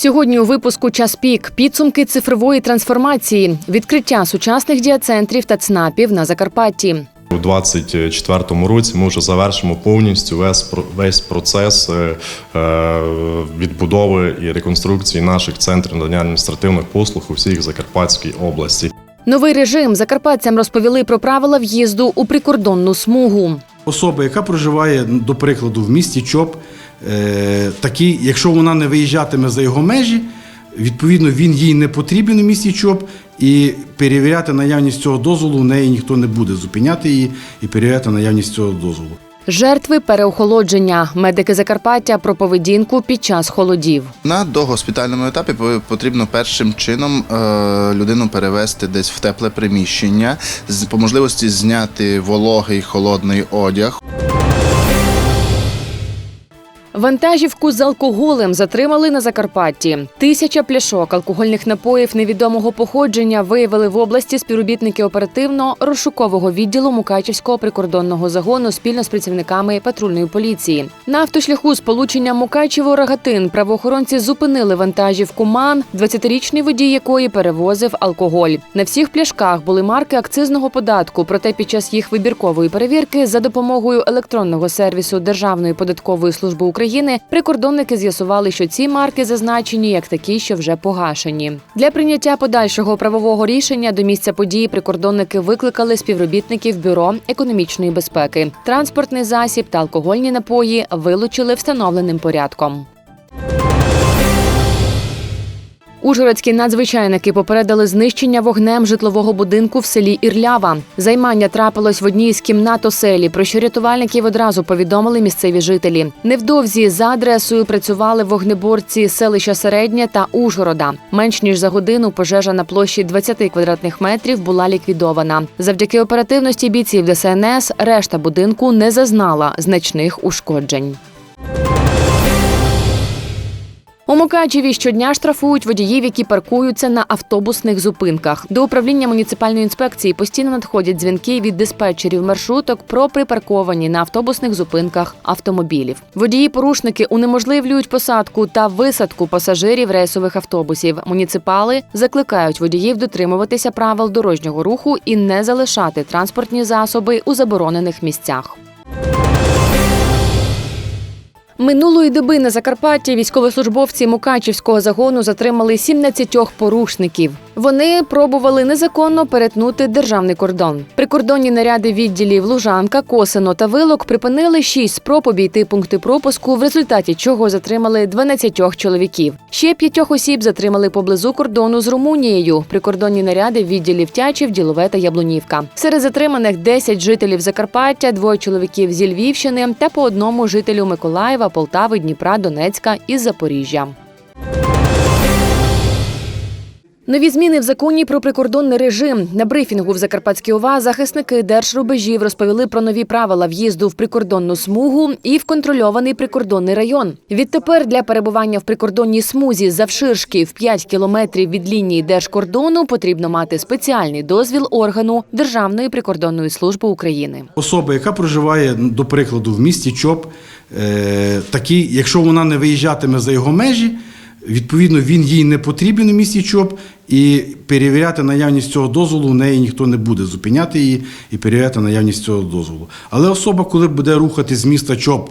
Сьогодні у випуску час пік підсумки цифрової трансформації, відкриття сучасних діацентрів та ЦНАПів на Закарпатті. У 2024 році ми вже завершимо повністю весь про- весь процес е, е, відбудови і реконструкції наших центрів надання адміністративних послуг у всіх Закарпатській області. Новий режим закарпатцям розповіли про правила в'їзду у прикордонну смугу. Особа, яка проживає, до прикладу, в місті ЧОП, такий, якщо вона не виїжджатиме за його межі, відповідно він їй не потрібен у місті ЧОП, і перевіряти наявність цього дозволу в неї ніхто не буде зупиняти її і перевіряти наявність цього дозволу. Жертви переохолодження. Медики Закарпаття про поведінку під час холодів. На догоспітальному етапі потрібно першим чином е, людину перевести десь в тепле приміщення, з- по можливості зняти вологий холодний одяг. Вантажівку з алкоголем затримали на Закарпатті. Тисяча пляшок алкогольних напоїв невідомого походження виявили в області співробітники оперативно-розшукового відділу Мукачівського прикордонного загону спільно з працівниками патрульної поліції. На автошляху з полученням Мукачево-Рогатин правоохоронці зупинили вантажівку МАН, 20-річний водій якої перевозив алкоголь. На всіх пляшках були марки акцизного податку. Проте під час їх вибіркової перевірки за допомогою електронного сервісу Державної податкової служби України прикордонники з'ясували, що ці марки зазначені як такі, що вже погашені. Для прийняття подальшого правового рішення до місця події прикордонники викликали співробітників бюро економічної безпеки. Транспортний засіб та алкогольні напої вилучили встановленим порядком. Ужгородські надзвичайники попередили знищення вогнем житлового будинку в селі Ірлява. Займання трапилось в одній з кімнат оселі, про що рятувальників одразу повідомили місцеві жителі. Невдовзі за адресою працювали вогнеборці селища Середнє та Ужгорода. Менш ніж за годину пожежа на площі 20 квадратних метрів була ліквідована. Завдяки оперативності бійців ДСНС решта будинку не зазнала значних ушкоджень. У Мукачеві щодня штрафують водіїв, які паркуються на автобусних зупинках. До управління муніципальної інспекції постійно надходять дзвінки від диспетчерів маршруток про припарковані на автобусних зупинках автомобілів. Водії-порушники унеможливлюють посадку та висадку пасажирів рейсових автобусів. Муніципали закликають водіїв дотримуватися правил дорожнього руху і не залишати транспортні засоби у заборонених місцях. Минулої доби на Закарпатті військовослужбовці Мукачівського загону затримали 17 порушників. Вони пробували незаконно перетнути державний кордон. Прикордонні наряди відділів Лужанка, Косино та Вилок припинили 6 спроб обійти пункти пропуску, в результаті чого затримали 12 чоловіків. Ще п'ятьох осіб затримали поблизу кордону з Румунією. Прикордонні наряди відділів Тячів, Ділове та Яблунівка. Серед затриманих 10 жителів Закарпаття, двоє чоловіків зі Львівщини та по одному жителю Миколаєва, Полтави, Дніпра, Донецька і Запоріжжя. Нові зміни в законі про прикордонний режим на брифінгу в Закарпатській ОВА захисники держрубежів розповіли про нові правила в'їзду в прикордонну смугу і в контрольований прикордонний район. Відтепер для перебування в прикордонній смузі завширшки в 5 кілометрів від лінії держкордону потрібно мати спеціальний дозвіл органу Державної прикордонної служби України. Особа, яка проживає, до прикладу, в місті ЧОП, такий, якщо вона не виїжджатиме за його межі, відповідно він їй не потрібен у місті ЧОП, і перевіряти наявність цього дозволу в неї ніхто не буде зупиняти її і перевіряти наявність цього дозволу. Але особа, коли буде рухати з міста ЧОП,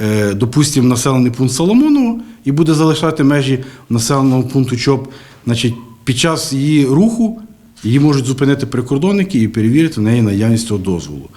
е, допустимо, населений пункт Соломоново і буде залишати межі населеного пункту ЧОП, значить, під час її руху її можуть зупинити прикордонники і перевірити в неї наявність цього дозволу.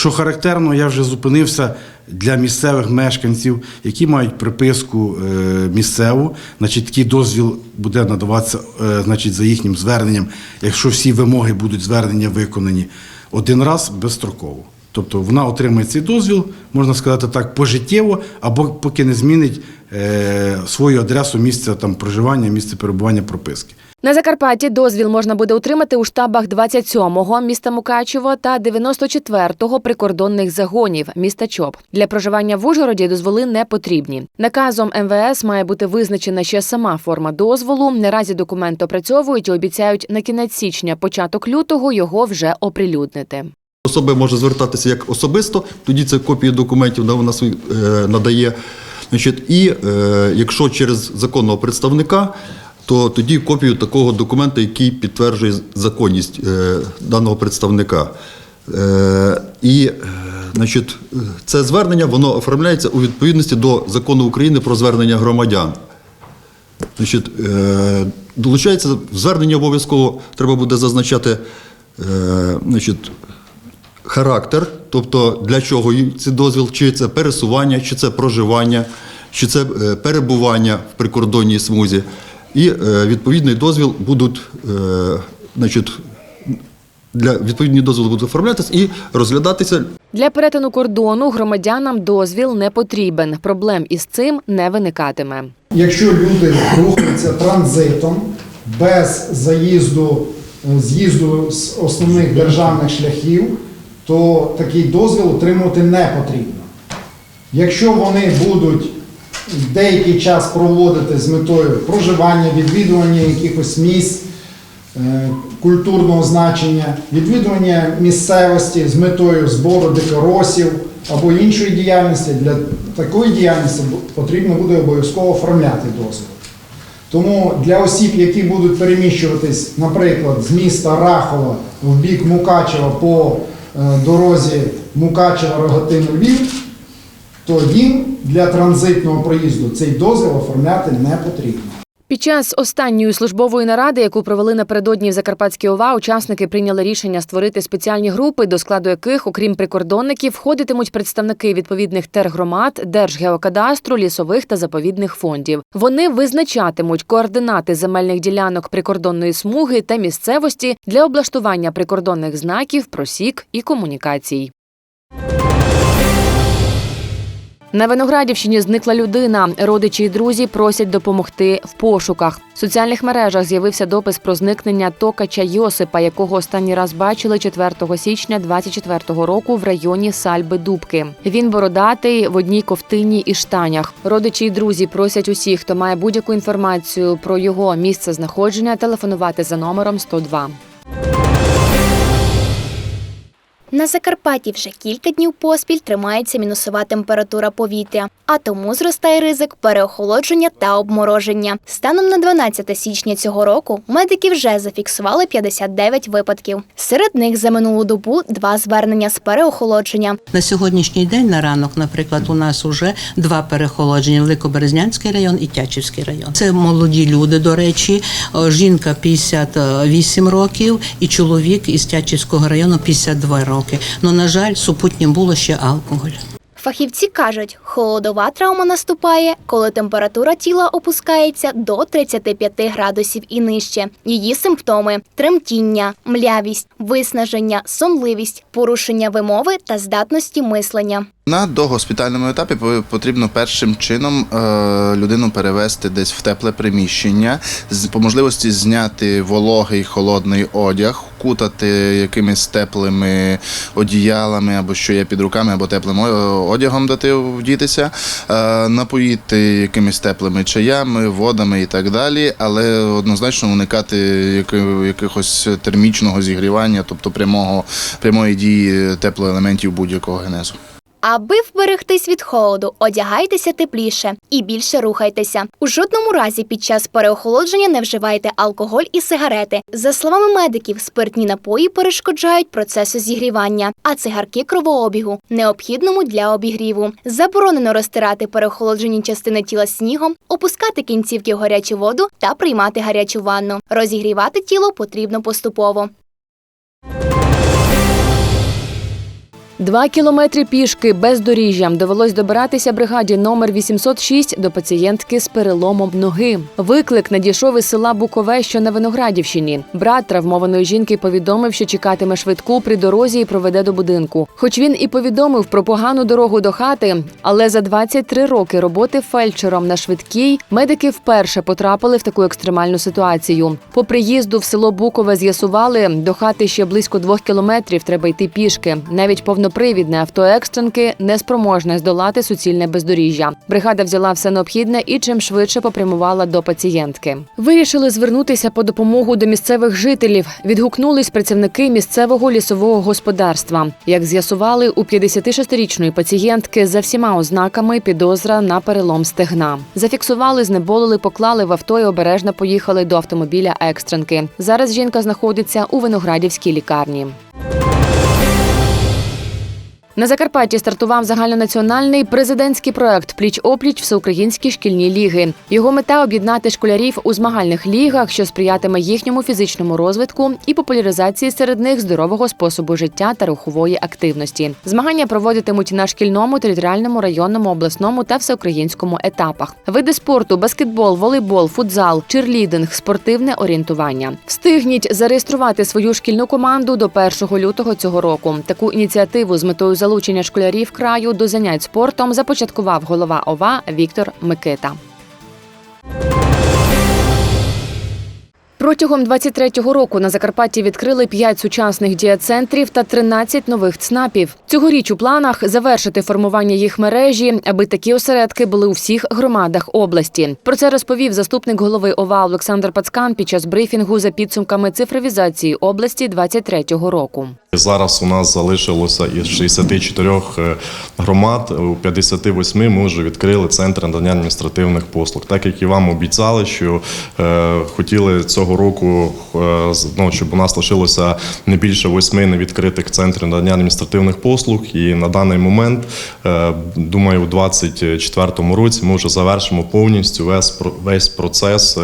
Що характерно, я вже зупинився для місцевих мешканців, які мають приписку е, місцеву. Значить, такий дозвіл буде надаватися е, значить, за їхнім зверненням, якщо всі вимоги будуть звернення виконані один раз безстроково. Тобто вона отримає цей дозвіл, можна сказати так, пожиттєво, або поки не змінить е, свою адресу місця там, проживання, місце перебування прописки. На Закарпатті дозвіл можна буде отримати у штабах 27-го міста Мукачево та 94-го прикордонних загонів міста Чоп. Для проживання в Ужгороді дозволи не потрібні. Наказом МВС має бути визначена ще сама форма дозволу. Наразі документ опрацьовують і обіцяють на кінець січня, початок лютого його вже оприлюднити. Особа може звертатися як особисто, тоді це копії документів да, вона е, надає Значить, і е, якщо через законного представника, то тоді копію такого документа, який підтверджує законність е, даного представника. Е, і е, значить, це звернення воно оформляється у відповідності до закону України про звернення громадян. Значить, долучається в зверненні обов'язково треба буде зазначати значить, характер, тобто для чого цей дозвіл, чи це пересування, чи це проживання, чи це перебування в прикордонній смузі. І е, відповідний дозвіл будуть, е, значить, для відповідні дозвіли будуть оформлятися і розглядатися Для перетину кордону громадянам дозвіл не потрібен. Проблем із цим не виникатиме. Якщо люди рухаються транзитом без заїзду, е, з'їзду з основних державних шляхів, то такий дозвіл отримувати не потрібно. Якщо вони будуть деякий час проводити з метою проживання, відвідування якихось місць е, культурного значення, відвідування місцевості з метою збору дикоросів або іншої діяльності, для такої діяльності потрібно буде обов'язково оформляти дозвіл. Тому для осіб, які будуть переміщуватись, наприклад, з міста Рахова в бік Мукачева по е, дорозі Мукачева-Рогатин-Львів, то їм для транзитного проїзду цей дозвіл оформляти не потрібно. Під час останньої службової наради, яку провели напередодні в Закарпатській ОВА, учасники прийняли рішення створити спеціальні групи, до складу яких, окрім прикордонників, входитимуть представники відповідних тергромад, Держгеокадастру, лісових та заповідних фондів. Вони визначатимуть координати земельних ділянок прикордонної смуги та місцевості для облаштування прикордонних знаків, просік і комунікацій. На Виноградівщині зникла людина. Родичі і друзі просять допомогти в пошуках. В соціальних мережах з'явився допис про зникнення токача Йосипа, якого останній раз бачили 4 січня 24 року в районі Сальби Дубки. Він бородатий в одній ковтині і штанях. Родичі і друзі просять усіх, хто має будь-яку інформацію про його місце знаходження, телефонувати за номером 102. На Закарпатті вже кілька днів поспіль тримається мінусова температура повітря, а тому зростає ризик переохолодження та обмороження. Станом на 12 січня цього року медики вже зафіксували 59 випадків. Серед них за минулу добу два звернення з переохолодження. На сьогоднішній день на ранок, наприклад, у нас уже два переохолодження: Великоберезнянський район і Тячівський район. Це молоді люди, до речі, О, жінка 58 років і чоловік із Тячівського району 52 роки. Ну на жаль, супутнім було ще алкоголь. Фахівці кажуть, холодова травма наступає, коли температура тіла опускається до 35 градусів і нижче. Її симптоми тремтіння, млявість, виснаження, сонливість, порушення вимови та здатності мислення. На догоспітальному етапі потрібно першим чином е, людину перевести десь в тепле приміщення, з по можливості зняти вологий холодний одяг, кутати якимись теплими одіялами або що є під руками, або теплим одягом дати вдітися, е, напоїти якимись теплими чаями, водами і так далі, але однозначно уникати яки- якихось термічного зігрівання, тобто прямого прямої дії теплоелементів будь-якого генезу. Аби вберегтись від холоду, одягайтеся тепліше і більше рухайтеся. У жодному разі під час переохолодження не вживайте алкоголь і сигарети. За словами медиків, спиртні напої перешкоджають процесу зігрівання, а цигарки кровообігу необхідному для обігріву. Заборонено розтирати переохолоджені частини тіла снігом, опускати кінцівки в гарячу воду та приймати гарячу ванну. Розігрівати тіло потрібно поступово. Два кілометри пішки бездоріжжям довелось добиратися бригаді номер 806 до пацієнтки з переломом ноги. Виклик надійшов із села Букове, що на Виноградівщині. Брат травмованої жінки повідомив, що чекатиме швидку при дорозі і проведе до будинку. Хоч він і повідомив про погану дорогу до хати, але за 23 роки роботи фельдшером на швидкій медики вперше потрапили в таку екстремальну ситуацію. По приїзду в село Букове з'ясували, до хати ще близько двох кілометрів треба йти пішки. Навіть повнопривідний повнопривідне авто екстренки неспроможне здолати суцільне бездоріжжя. Бригада взяла все необхідне і чим швидше попрямувала до пацієнтки. Вирішили звернутися по допомогу до місцевих жителів. Відгукнулись працівники місцевого лісового господарства. Як з'ясували, у 56-річної пацієнтки за всіма ознаками підозра на перелом стегна. Зафіксували, знеболили, поклали в авто і обережно поїхали до автомобіля екстренки. Зараз жінка знаходиться у виноградівській лікарні. На Закарпатті стартував загальнонаціональний президентський проект Пліч опліч всеукраїнські шкільні ліги. Його мета об'єднати школярів у змагальних лігах, що сприятиме їхньому фізичному розвитку і популяризації серед них здорового способу життя та рухової активності. Змагання проводитимуть на шкільному, територіальному, районному, обласному та всеукраїнському етапах. Види спорту: баскетбол, волейбол, футзал, чирлідинг, спортивне орієнтування. Встигніть зареєструвати свою шкільну команду до 1 лютого цього року. Таку ініціативу з метою залучення школярів краю до занять спортом започаткував голова ОВА Віктор Микита. Протягом 23-го року на Закарпатті відкрили 5 сучасних дієцентрів та 13 нових ЦНАПів. Цьогоріч у планах завершити формування їх мережі, аби такі осередки були у всіх громадах області. Про це розповів заступник голови ОВА Олександр Пацкан під час брифінгу за підсумками цифровізації області 23-го року. Зараз у нас залишилося із 64 е, громад, у 58 ми вже відкрили центр надання адміністративних послуг. Так як і вам обіцяли, що е, хотіли цього року, е, ну, щоб у нас лишилося не більше восьми невідкритих центрів надання адміністративних послуг. І на даний момент, думаю, у 2024 році ми вже завершимо повністю весь, весь процес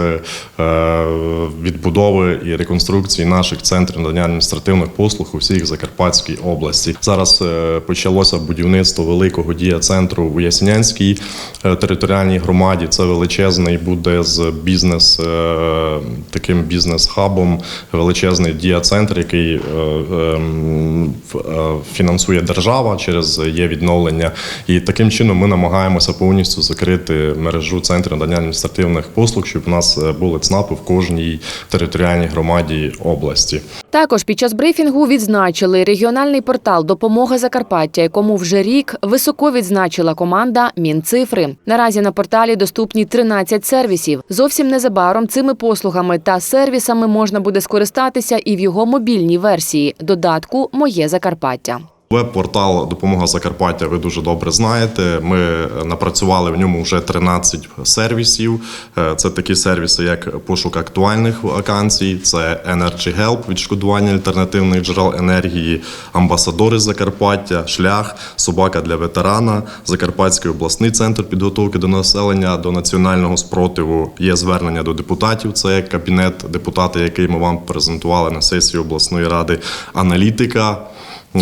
відбудови і реконструкції наших центрів надання адміністративних послуг у всіх Закарпатській області. Зараз е, почалося будівництво великого дія центру у Ясінянській е, територіальній громаді. Це величезний буде з бізнес е, таким бізнес-хабом, величезний дія-центр, який фінансує держава через є відновлення. І таким чином ми намагаємося повністю закрити мережу центрів надання адміністративних послуг, щоб у нас були ЦНАПи в кожній територіальній громаді області. Також під час брифінгу відзначили регіональний портал Допомога Закарпаття, якому вже рік високо відзначила команда Мінцифри. Наразі на порталі доступні 13 сервісів. Зовсім незабаром цими послугами та сервісами можна буде скористатися і в його мобільній версії додатку Моє Закарпаття. Веб-портал Допомога Закарпаття ви дуже добре знаєте. Ми напрацювали в ньому вже 13 сервісів. Е, Це такі сервіси, як пошук актуальних вакансій, це Energy Help, відшкодування альтернативних джерел енергії, амбасадори Закарпаття, шлях, собака для ветерана, Закарпатський обласний центр підготовки до населення до національного спротиву. Є звернення до депутатів. Це кабінет депутата, який ми вам презентували на сесії обласної ради, аналітика.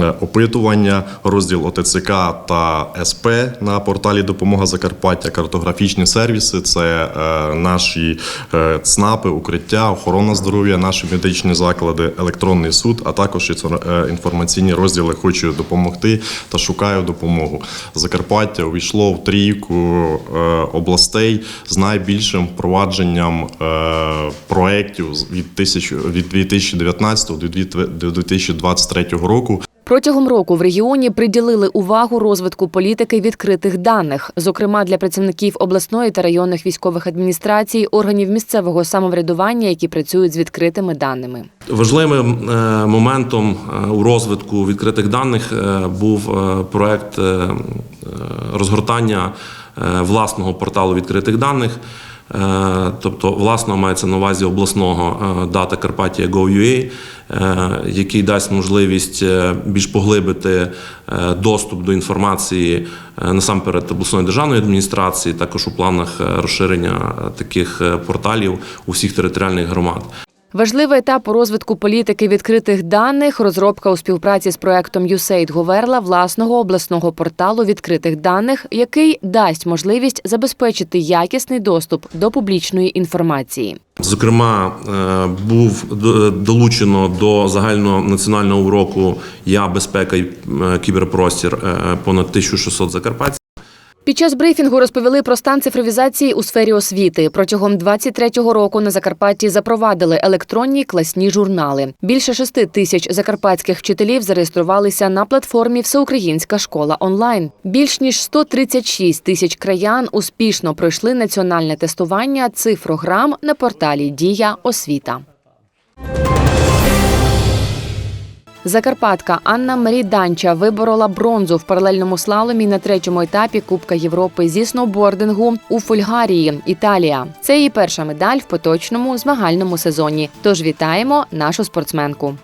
Е, опитування, розділ ОТЦК та СП на порталі Допомога Закарпаття, картографічні сервіси це е, наші е, ЦНАПи, укриття, охорона здоров'я, наші медичні заклади, електронний суд, а також інфор- інформаційні розділи Хочу допомогти та шукаю допомогу. Закарпаття увійшло в трійку областей з найбільшим впровадженням проєктів від 2019 до 2023 року. Протягом року в регіоні приділили увагу розвитку політики відкритих даних, зокрема для працівників обласної та районних військових адміністрацій, органів місцевого самоврядування, які працюють з відкритими даними. Важливим е, моментом е, у розвитку відкритих даних е, був проект розгортання власного порталу відкритих даних. Е, Тобто, власного мається на увазі обласного е, дата Карпатія Go.ua, е, який дасть можливість більш поглибити доступ до інформації насамперед обласної державної адміністрації, також у планах розширення таких порталів у всіх територіальних громад. Важливий етап у розвитку політики відкритих даних розробка у співпраці з проектом USAID Говерла власного обласного порталу відкритих даних, який дасть можливість забезпечити якісний доступ до публічної інформації. Зокрема, е, був долучено до загального національного уроку Я безпека і е, кіберпростір е, понад 1600 закарпатців. Під час брифінгу розповіли про стан цифровізації у сфері освіти. Протягом 23-го року на Закарпатті запровадили електронні класні журнали. Більше шести тисяч закарпатських вчителів зареєструвалися на платформі Всеукраїнська школа онлайн. Більш ніж 136 тисяч краян успішно пройшли національне тестування цифрограм на порталі Дія освіта. Закарпатка Анна Марі Данча виборола бронзу в паралельному слаломі на третьому етапі Кубка Європи зі сноубордингу у Фульгарії, Італія. Це її перша медаль в поточному змагальному сезоні. Тож вітаємо нашу спортсменку.